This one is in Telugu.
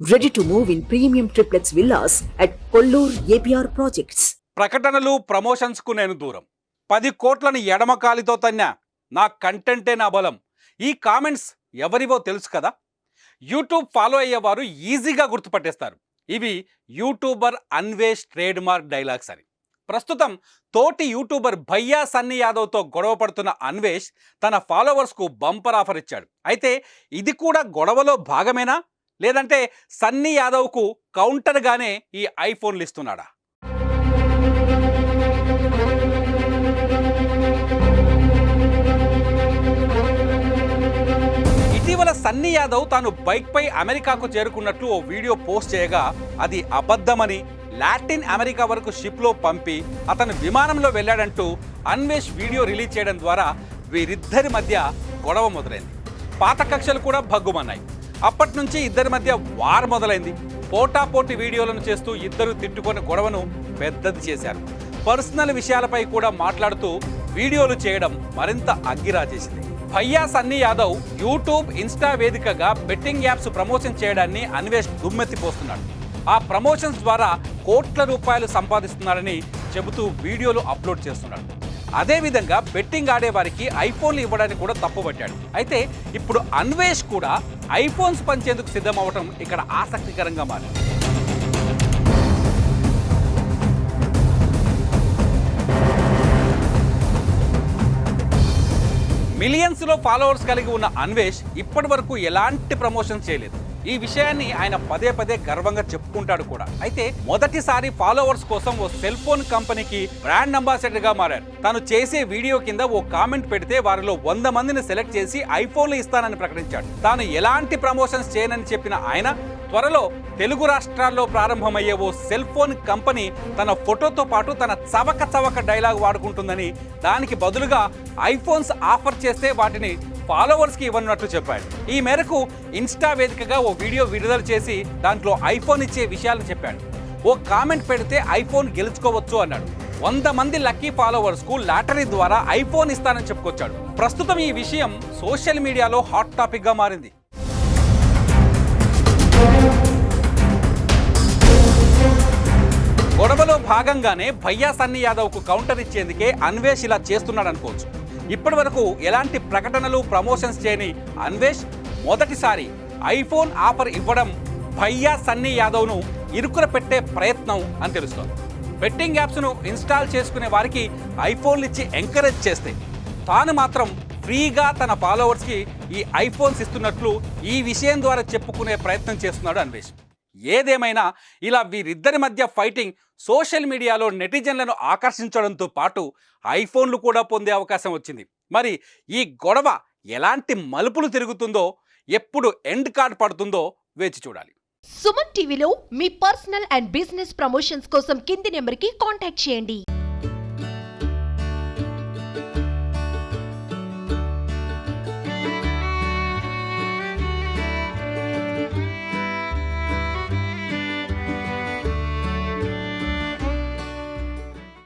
Ready to move in premium triplets villas at Kollur APR projects ప్రకటనలు ప్రమోషన్స్కు నేను దూరం. పది కోట్లను ఎడమ కాలితో తన్నా నా కంటెంటే నా బలం. ఈ కామెంట్స్ ఎవరివో తెలుసు కదా? యూట్యూబ్ ఫాలో అయ్యేవారు ఈజీగా గుర్తుపట్టేస్తారు. ఇవి YouTuber Anvesh trademark dialogues అని. ప్రస్తుతం తోటి యూట్యూబర్ భయ్యా సన్నీ యాదవ్తో గొడవ పడుతున్న అన్వేష్ తన ఫాలోవర్స్కు బంపర్ ఆఫర్ ఇచ్చాడు. అయితే ఇది కూడా గొడవలో భాగమేనా? లేదంటే సన్నీ యాదవ్కు కౌంటర్గానే ఈ ఐఫోన్లు ఇస్తున్నాడా? ఇటీవల సన్నీ యాదవ్ తాను బైక్పై అమెరికాకు చేరుకున్నట్లు ఓ వీడియో పోస్ట్ చేయగా అది అబద్ధమని లాటిన్ అమెరికా వరకు షిప్లో పంపి అతను విమానంలో వెళ్ళాడంటూ అన్వేష్ వీడియో రిలీజ్ చేయడం ద్వారా వీరిద్దరి మధ్య గొడవ మొదలైంది. పాత కక్షలు కూడా భగ్గుమన్నాయి. అప్పటి నుంచి ఇద్దరి మధ్య వార్ మొదలైంది. పోటాపోటీ వీడియోలను చేస్తూ ఇద్దరు తిట్టుకొని గొడవను పెద్దది చేశారు. పర్సనల్ విషయాలపై కూడా మాట్లాడుతూ వీడియోలు చేయడం మరింత అగ్గిరా చేసింది భయ్యా సన్నీ యాదవ్ యూట్యూబ్ ఇన్స్టా వేదికగా బెట్టింగ్ యాప్స్ ప్రమోషన్ చేయడాన్ని అన్వేష్ దుమ్మెత్తిపోస్తున్నాడు. ఆ ప్రమోషన్స్ ద్వారా కోట్ల రూపాయలు సంపాదిస్తున్నాడని చెబుతూ వీడియోలు అప్లోడ్ చేస్తున్నాడు. అదేవిధంగా బెట్టింగ్ ఆడేవారికి ఐఫోన్లు ఇవ్వడానికి కూడా తప్పుపట్టాడు అయితే ఇప్పుడు అన్వేష్ కూడా ఐఫోన్స్ పంచేందుకు సిద్ధమవటం ఇక్కడ ఆసక్తికరంగా మారింది. మిలియన్స్లో ఫాలోవర్స్ కలిగి ఉన్న అన్వేష్ ఇప్పటి వరకు ఎలాంటి ప్రమోషన్ చేయలేదు. ఈ విషయాన్ని ఆయన పదే పదే గర్వంగా చెప్పుకుంటాడు కూడా. అయితే మొదటిసారి ఫాలోవర్స్ కోసం ఓ సెల్ ఫోన్ కంపెనీకి బ్రాండ్ అంబాసిడర్గా మారాడు తను చేసే వీడియో కింద ఓ కామెంట్ పెడితే వారిలో వంద మందిని సెలెక్ట్ చేసి ఐఫోన్లు ఇస్తానని ప్రకటించాడు. తాను ఎలాంటి ప్రమోషన్స్ చేయనని చెప్పిన ఆయన త్వరలో తెలుగు రాష్ట్రాల్లో ప్రారంభమయ్యే ఓ సెల్ ఫోన్ కంపెనీ తన ఫోటోతో పాటు తన చవక చవక డైలాగ్ వాడుకుంటుందని దానికి బదులుగా ఐఫోన్స్ ఆఫర్ చేస్తే వాటిని ఫాలోవర్స్కి ఇవ్వనున్నట్లు చెప్పాడు. ఈ మేరకు ఇన్స్టా వేదికగా ఓ వీడియో విడుదల చేసి దాంట్లో ఐఫోన్ ఇచ్చే విషయాలను చెప్పాడు. ఓ కామెంట్ పెడితే ఐఫోన్ గెలుచుకోవచ్చు అన్నాడు. వంద మంది లక్కీ ఫాలోవర్స్కు లాటరీ ద్వారా ఐఫోన్ ఇస్తానని చెప్పుకొచ్చాడు. ప్రస్తుతం ఈ విషయం సోషల్ మీడియాలో హాట్ టాపిక్గా మారింది. గొడవలో భాగంగానే భయ్యా సన్నీ యాదవ్కు కౌంటర్ ఇచ్చేందుకే అన్వేష్ ఇలా చేస్తున్నాడు అనుకోవచ్చు ఇప్పటి వరకు ఎలాంటి ప్రకటనలు ప్రమోషన్స్ చేయని అన్వేష్ మొదటిసారి ఐఫోన్ ఆఫర్ ఇవ్వడం భయ్యా సన్నీ యాదవ్ను ఇరుకున పెట్టే ప్రయత్నం అని తెలుస్తోంది. బెట్టింగ్ యాప్స్ను ఇన్స్టాల్ చేసుకునే వారికి ఐఫోన్లు ఇచ్చి ఎంకరేజ్ చేస్తే తాను మాత్రం ఫ్రీగా తన ఫాలోవర్స్కి ఈ ఐఫోన్స్ ఇస్తున్నట్లు ఈ విషయం ద్వారా చెప్పుకునే ప్రయత్నం చేస్తున్నాడు అన్వేష్. ఏదేమైనా ఇలా వీరిద్దరి మధ్య ఫైటింగ్ సోషల్ మీడియాలో నెటిజన్లను ఆకర్షించడంతో పాటు ఐఫోన్లు కూడా పొందే అవకాశం వచ్చింది. మరి ఈ గొడవ ఎలాంటి మలుపులు తిరుగుతుందో ఎప్పుడు ఎండ్ కార్డ్ పడుతుందో వేచి చూడాలి. సుమన్ టీవీలో మీ పర్సనల్ అండ్ బిజినెస్ ప్రమోషన్స్ కోసం కింది నెంబర్కి కాంటాక్ట్ చేయండి.